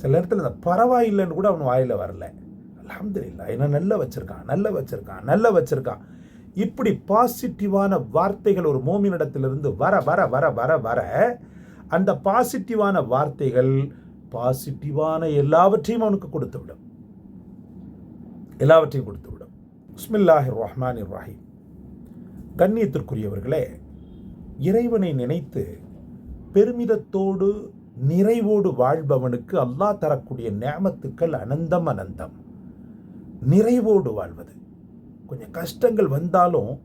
சில நேரத்தில் இந்த பரவாயில்லைன்னு கூட அவன் வாயில் வரல. அலமதுல்லா என்ன நல்ல வச்சுருக்கான் நல்ல வச்சுருக்கான் நல்ல வச்சுருக்கான். இப்படி பாசிட்டிவான வார்த்தைகள் ஒரு மோமினிடத்திலிருந்து வர வர வர வர வர அந்த பாசிட்டிவான வார்த்தைகள் பாசிட்டிவான எல்லாவற்றையும் அவனுக்கு கொடுத்து விடும். எல்லாவற்றையும் கொடுத்து விடும். பிஸ்மில்லாஹிர் ரஹ்மான் இர்ராஹிம் கண்ணியத்திற்குரியவர்களே இறைவனை நினைத்து பெருமிதத்தோடு நிறைவோடு வாழ்பவனுக்கு அல்லாஹ் தரக்கூடிய நேமத்துக்கள் அனந்தம் அனந்தம். நிறைவோடு வாழ்வது. கொஞ்சம் கஷ்டங்கள் வந்தாலும்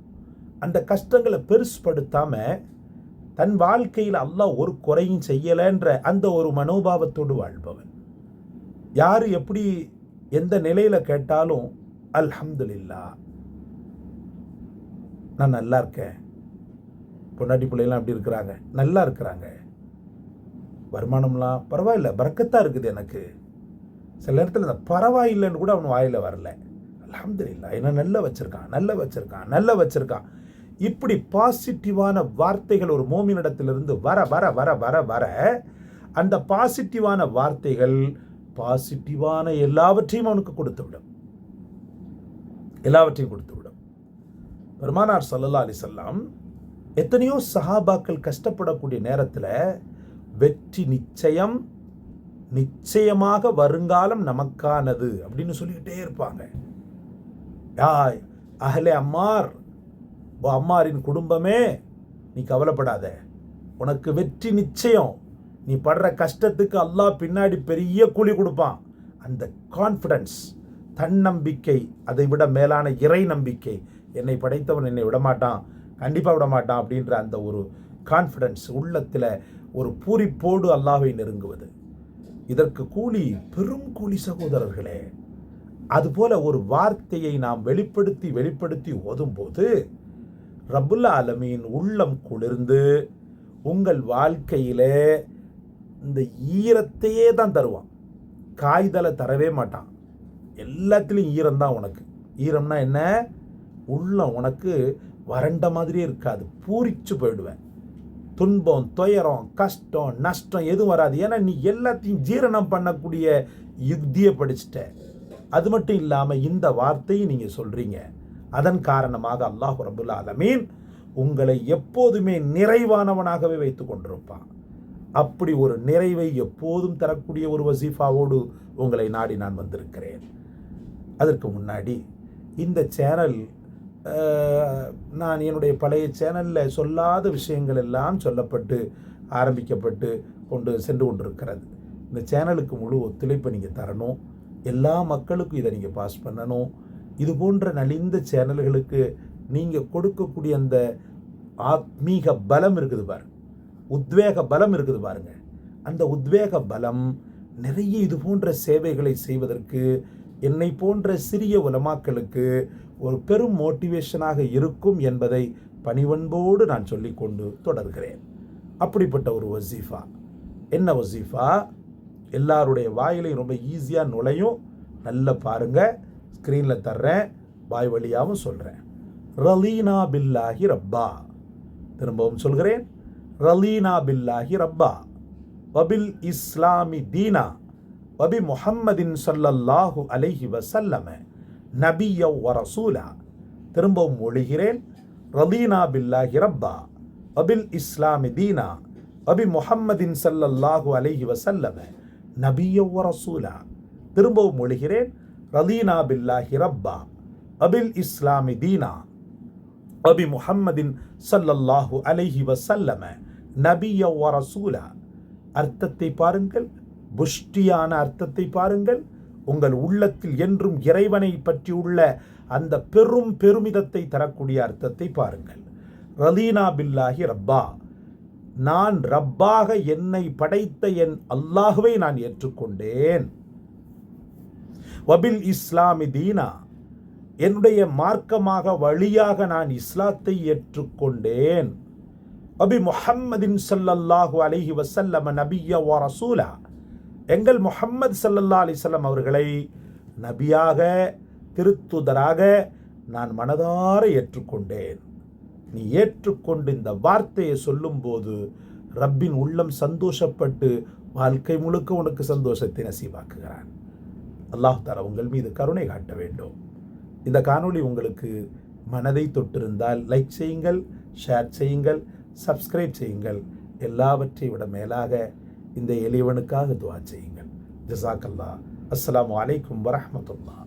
அந்த கஷ்டங்களை பெருசுப்படுத்தாமல் தன் வாழ்க்கையில் அல்லாஹ் ஒரு குறையும் செய்யலைன்ற அந்த ஒரு மனோபாவத்தோடு வாழ்பவன். யார் எப்படி எந்த நிலையில் கேட்டாலும் அல்ஹம்துலில்லா நான் நல்லா இருக்கேன். பொண்டாட்டி பிள்ளைலாம் அப்படி இருக்கிறாங்க? நல்லா இருக்கிறாங்க. வருமானம்லாம் பரவாயில்ல பறக்கத்தான் இருக்குது எனக்கு. சில நேரத்தில் இந்த பரவாயில்லைன்னு கூட அவன் வாயில் வரல. அல்ஹம்துலில்லாஹ் என்ன நல்ல வச்சுருக்கான் நல்ல வச்சுருக்கான் நல்ல வச்சுருக்கான். இப்படி பாசிட்டிவான வார்த்தைகள் ஒரு மோமினிடத்திலிருந்து வர வர வர வர வர அந்த பாசிட்டிவான வார்த்தைகள் பாசிட்டிவான எல்லாவற்றையும் அவனுக்கு கொடுத்து விடும். எல்லாவற்றையும் கொடுத்து விடும். பெருமானார் சல்லல்லா அலிசல்லாம் எத்தனையோ சஹாபாக்கள் கஷ்டப்படக்கூடிய நேரத்தில் வெற்றி நிச்சயம் நிச்சயமாக வருங்காலம் நமக்கானது அப்படின்னு சொல்லிக்கிட்டே இருப்பாங்க. யாய் அகலே அம்மார் ஓ அம்மாரின் குடும்பமே நீ கவலைப்படாத. உனக்கு வெற்றி நிச்சயம். நீ படுற கஷ்டத்துக்கு அல்லாஹ் பின்னாடி பெரிய கூலி கொடுப்பான். அந்த கான்ஃபிடன்ஸ் தன்னம்பிக்கை அதை விட மேலான இறை நம்பிக்கை. என்னை படைத்தவன் என்னை விடமாட்டான் கண்டிப்பாக விடமாட்டான் அப்படின்ற அந்த ஒரு கான்ஃபிடன்ஸ் உள்ளத்தில் ஒரு பூரிப்போடு அல்லாவை நெருங்குவது. இதற்கு கூலி பெரும் கூலி சகோதரர்களே அதுபோல ஒரு வார்த்தையை நாம் வெளிப்படுத்தி வெளிப்படுத்தி ஓதும்போது ரபுல்லா அலமின் உள்ளம் குளிர்ந்து உங்கள் வாழ்க்கையிலே இந்த ஈரத்தையே தான் தருவான். காய்தலை தரவே மாட்டான். எல்லாத்துலேயும் ஈரம் தான் உனக்கு. ஈரம்னா என்ன? உள்ளம் உனக்கு வறண்ட மாதிரியே இருக்காது. பூரிச்சு போயிடுவேன். துன்பம் துயரம் கஷ்டம் நஷ்டம் எதுவும் வராது. ஏன்னா நீ எல்லாத்தையும் ஜீரணம் பண்ணக்கூடிய யுக்தியை படிச்சுட்ட. அது மட்டும் இல்லாமல் இந்த வார்த்தையை நீங்கள் சொல்கிறீங்க அதன் காரணமாக அல்லாஹ் ரபுல் ஆலமீன் உங்களை எப்போதுமே நிறைவானவனாகவே வைத்து கொண்டிருப்பான். அப்படி ஒரு நிறைவை எப்போதும் தரக்கூடிய ஒரு வசீஃபாவோடு உங்களை நாடி நான் வந்திருக்கிறேன். அதற்கு முன்னாடி இந்த சேனல் நான் என்னுடைய பழைய சேனலில் சொல்லாத விஷயங்கள் எல்லாம் சொல்லப்பட்டு ஆரம்பிக்கப்பட்டு கொண்டு சென்று கொண்டிருக்கிறது. இந்த சேனலுக்கு முழு ஒத்துழைப்பை நீங்கள் தரணும். எல்லா மக்களுக்கும் இதை நீங்கள் பாஸ் பண்ணணும். இது போன்ற நலிந்த சேனல்களுக்கு நீங்கள் கொடுக்கக்கூடிய அந்த ஆத்மீக பலம் இருக்குது பாருங்க. உத்வேக பலம் இருக்குது பாருங்க. அந்த உத்வேக பலம் நிறைய இது போன்ற சேவைகளை செய்வதற்கு என்னை போன்ற சிறிய உலமாக்களுக்கு ஒரு பெரும் மோட்டிவேஷனாக இருக்கும் என்பதை பணிவன்போடு நான் சொல்லிக்கொண்டு தொடர்கிறேன். அப்படிப்பட்ட ஒரு வசீஃபா. என்ன வசீஃபா? எல்லாருடைய வாயிலையும் ரொம்ப ஈஸியாக நுழையும். நல்லா பாருங்கள் ஸ்க்ரீனில் தர்றேன். வாய் வழியாகவும் சொல்கிறேன் ரலீனா பில்லாஹி ரப்பா. திரும்பவும் சொல்கிறேன். ரலீனா பில்லாஹி ரப்பா. வபில் இஸ்லாமி தீனா. வபி முஹம்மதின் ஸல்லல்லாஹு அலைஹி வசல்லம நபிய வ ரசூலா திரும்பவும் ஒழுகிறேன். ரலீனா பில்லாஹி ரப்பா வபில் இஸ்லாமி தீனா வபி முஹம்மதின் சல்லல்லாஹு அலைஹி வசல்லம நபிய வ ரசூலா திரும்பவும் ஒழுகிறேன். ரலீனா பில்லாஹி ரப்பா அபில் இஸ்லாமி தீனா அபி முஹம்மதின் சல்லல்லாஹு அலைஹி வசல்லம நபிய வ ரசூலா. அர்த்தத்தை பாருங்கள். புஷ்டியான அர்த்தத்தை பாருங்கள். உங்கள் உள்ளத்தில் என்றும் இறைவனை பற்றியுள்ள அந்த பெரும் பெருமிதத்தை தரக்கூடிய அர்த்தத்தை பாருங்கள். ரலீனா பில்லாஹி ரப்பா. நான் ரப்பாக என்னை படைத்த என் அல்லாஹுவை நான் ஏற்றுக்கொண்டேன். வபில் இஸ்லாமி தீனா. என்னுடைய மார்க்கமாக வழியாக நான் இஸ்லாத்தை ஏற்றுக்கொண்டேன். அபி முஹம்மதின் சல்லல்லாஹு அலஹி வசல்லம நபிய வ ரசூலா. எங்கள் முஹம்மது சல்லல்லா அலிசல்லம் அவர்களை நபியாக திருத்துதராக நான் மனதார ஏற்றுக்கொண்டேன். நீ ஏற்றுக்கொண்டு இந்த வார்த்தையை சொல்லும்போது ரப்பின் உள்ளம் சந்தோஷப்பட்டு வாழ்க்கை முழுக்க உனக்கு சந்தோஷத்தை நசீவாக்குகிறான். அல்லாஹ் உங்கள் மீது கருணை காட்ட வேண்டும். இந்த காணொளி உங்களுக்கு மனதை தொட்டிருந்தால் லைக் செய்யுங்கள் ஷேர் செய்யுங்கள் சப்ஸ்கிரைப் செய்யுங்கள். எல்லாவற்றை விட மேலாக இந்த எளியவனுக்காக துவா செய்யுங்கள். ஜசாக்கல்லா அஸ்லாம் அலைக்கும் வரமத்துல்லா